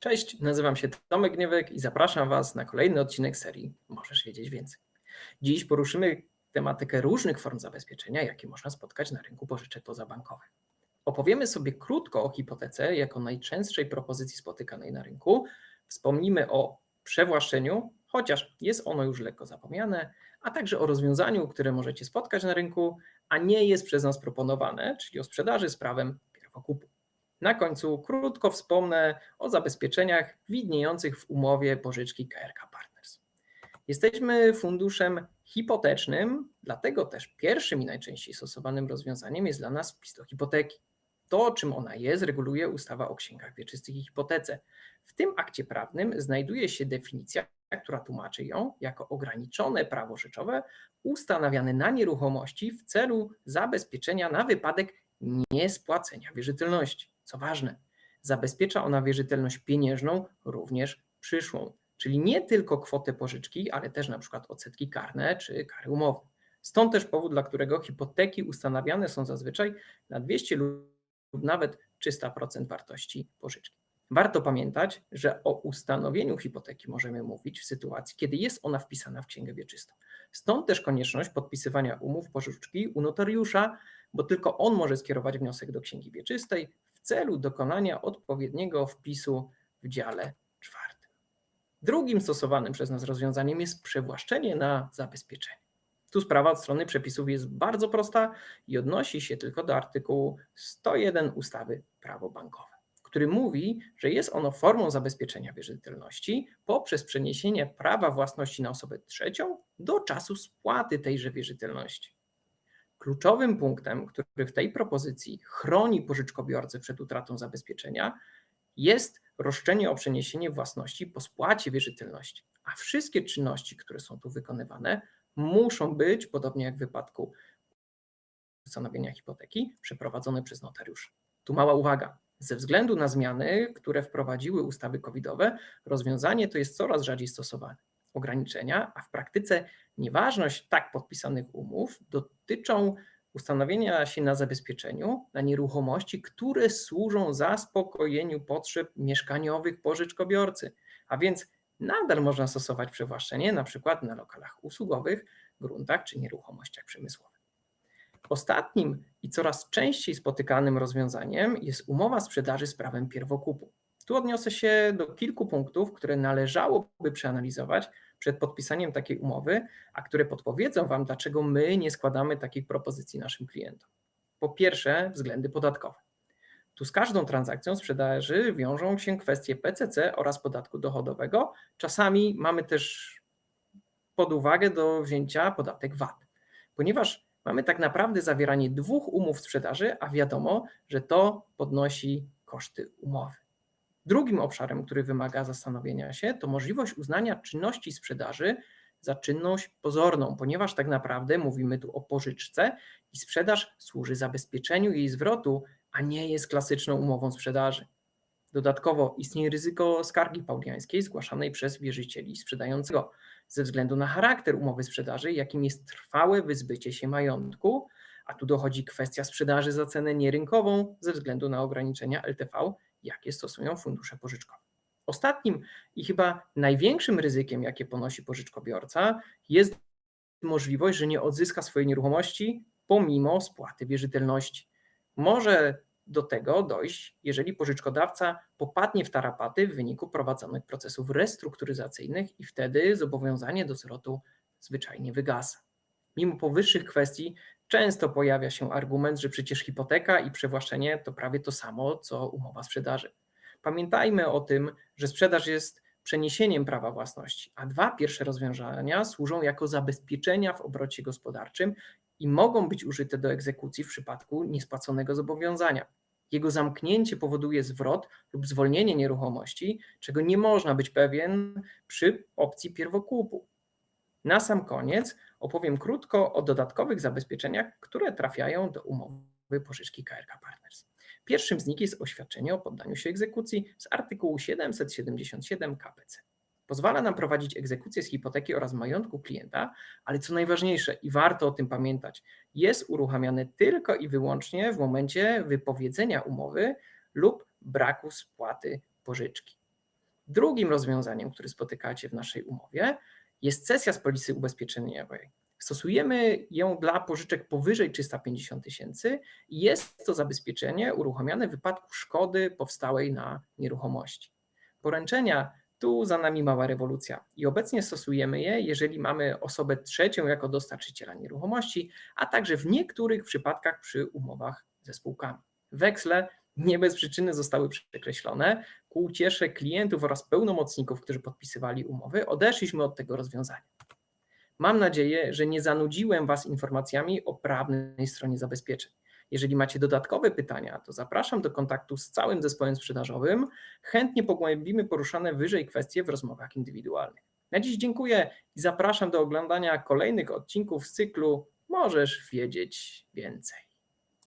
Cześć, nazywam się Tomek Gniewek i zapraszam Was na kolejny odcinek serii Możesz wiedzieć więcej. Dziś poruszymy tematykę różnych form zabezpieczenia, jakie można spotkać na rynku pożyczek pozabankowych. Opowiemy sobie krótko o hipotece jako najczęstszej propozycji spotykanej na rynku. Wspomnimy o przewłaszczeniu, chociaż jest ono już lekko zapomniane, a także o rozwiązaniu, które możecie spotkać na rynku, a nie jest przez nas proponowane, czyli o sprzedaży z prawem pierwokupu. Na końcu krótko wspomnę o zabezpieczeniach widniejących w umowie pożyczki KRK Partners. Jesteśmy funduszem hipotecznym, dlatego też pierwszym i najczęściej stosowanym rozwiązaniem jest dla nas wpis do hipoteki. To, czym ona jest, reguluje ustawa o księgach wieczystych i hipotece. W tym akcie prawnym znajduje się definicja, która tłumaczy ją jako ograniczone prawo rzeczowe ustanawiane na nieruchomości w celu zabezpieczenia na wypadek niespłacenia wierzytelności. Co ważne, zabezpiecza ona wierzytelność pieniężną, również przyszłą, czyli nie tylko kwotę pożyczki, ale też na przykład odsetki karne czy kary umowne. Stąd też powód, dla którego hipoteki ustanawiane są zazwyczaj na 200 lub nawet 300% wartości pożyczki. Warto pamiętać, że o ustanowieniu hipoteki możemy mówić w sytuacji, kiedy jest ona wpisana w księgę wieczystą. Stąd też konieczność podpisywania umów pożyczki u notariusza, bo tylko on może skierować wniosek do księgi wieczystej w celu dokonania odpowiedniego wpisu w dziale czwartym. Drugim stosowanym przez nas rozwiązaniem jest przewłaszczenie na zabezpieczenie. Tu sprawa od strony przepisów jest bardzo prosta i odnosi się tylko do artykułu 101 ustawy Prawo bankowe, który mówi, że jest ono formą zabezpieczenia wierzytelności poprzez przeniesienie prawa własności na osobę trzecią do czasu spłaty tejże wierzytelności. Kluczowym punktem, który w tej propozycji chroni pożyczkobiorcę przed utratą zabezpieczenia, jest roszczenie o przeniesienie własności po spłacie wierzytelności. A wszystkie czynności, które są tu wykonywane, muszą być, podobnie jak w wypadku ustanowienia hipoteki, przeprowadzone przez notariusza. Tu mała uwaga. Ze względu na zmiany, które wprowadziły ustawy covidowe, rozwiązanie to jest coraz rzadziej stosowane ograniczenia, a w praktyce nieważność tak podpisanych umów dotyczą ustanowienia się na zabezpieczeniu na nieruchomości, które służą zaspokojeniu potrzeb mieszkaniowych pożyczkobiorcy, a więc nadal można stosować przywłaszczenie na przykład na lokalach usługowych, gruntach czy nieruchomościach przemysłowych. Ostatnim i coraz częściej spotykanym rozwiązaniem jest umowa sprzedaży z prawem pierwokupu. Tu odniosę się do kilku punktów, które należałoby przeanalizować przed podpisaniem takiej umowy, a które podpowiedzą Wam, dlaczego my nie składamy takich propozycji naszym klientom. Po pierwsze, względy podatkowe. Tu z każdą transakcją sprzedaży wiążą się kwestie PCC oraz podatku dochodowego. Czasami mamy też pod uwagę do wzięcia podatek VAT, ponieważ mamy tak naprawdę zawieranie dwóch umów sprzedaży, a wiadomo, że to podnosi koszty umowy. Drugim obszarem, który wymaga zastanowienia się, to możliwość uznania czynności sprzedaży za czynność pozorną, ponieważ tak naprawdę mówimy tu o pożyczce i sprzedaż służy zabezpieczeniu jej zwrotu, a nie jest klasyczną umową sprzedaży. Dodatkowo istnieje ryzyko skargi pauliańskiej zgłaszanej przez wierzycieli sprzedającego ze względu na charakter umowy sprzedaży, jakim jest trwałe wyzbycie się majątku, a tu dochodzi kwestia sprzedaży za cenę nierynkową ze względu na ograniczenia LTV jakie stosują fundusze pożyczkowe. Ostatnim i chyba największym ryzykiem, jakie ponosi pożyczkobiorca, jest możliwość, że nie odzyska swojej nieruchomości pomimo spłaty wierzytelności. Może do tego dojść, jeżeli pożyczkodawca popadnie w tarapaty w wyniku prowadzonych procesów restrukturyzacyjnych i wtedy zobowiązanie do zwrotu zwyczajnie wygasa. Mimo powyższych kwestii często pojawia się argument, że przecież hipoteka i przewłaszczenie to prawie to samo, co umowa sprzedaży. Pamiętajmy o tym, że sprzedaż jest przeniesieniem prawa własności, a dwa pierwsze rozwiązania służą jako zabezpieczenia w obrocie gospodarczym i mogą być użyte do egzekucji w przypadku niespłaconego zobowiązania. Jego zamknięcie powoduje zwrot lub zwolnienie nieruchomości, czego nie można być pewien przy opcji pierwokupu. Na sam koniec opowiem krótko o dodatkowych zabezpieczeniach, które trafiają do umowy pożyczki KRK Partners. Pierwszym z nich jest oświadczenie o poddaniu się egzekucji z artykułu 777 KPC. Pozwala nam prowadzić egzekucję z hipoteki oraz majątku klienta, ale co najważniejsze i warto o tym pamiętać, jest uruchamiane tylko i wyłącznie w momencie wypowiedzenia umowy lub braku spłaty pożyczki. Drugim rozwiązaniem, które spotykacie w naszej umowie, jest cesja z polisy ubezpieczeniowej. Stosujemy ją dla pożyczek powyżej 350 tysięcy i jest to zabezpieczenie uruchomione w wypadku szkody powstałej na nieruchomości. Poręczenia tu za nami mała rewolucja i obecnie stosujemy je, jeżeli mamy osobę trzecią jako dostarczyciela nieruchomości, a także w niektórych przypadkach przy umowach ze spółkami. Weksle nie bez przyczyny zostały przekreślone. Ku uciesze klientów oraz pełnomocników, którzy podpisywali umowy, odeszliśmy od tego rozwiązania. Mam nadzieję, że nie zanudziłem Was informacjami o prawnej stronie zabezpieczeń. Jeżeli macie dodatkowe pytania, to zapraszam do kontaktu z całym zespołem sprzedażowym. Chętnie pogłębimy poruszane wyżej kwestie w rozmowach indywidualnych. Na dziś dziękuję i zapraszam do oglądania kolejnych odcinków z cyklu Możesz wiedzieć więcej.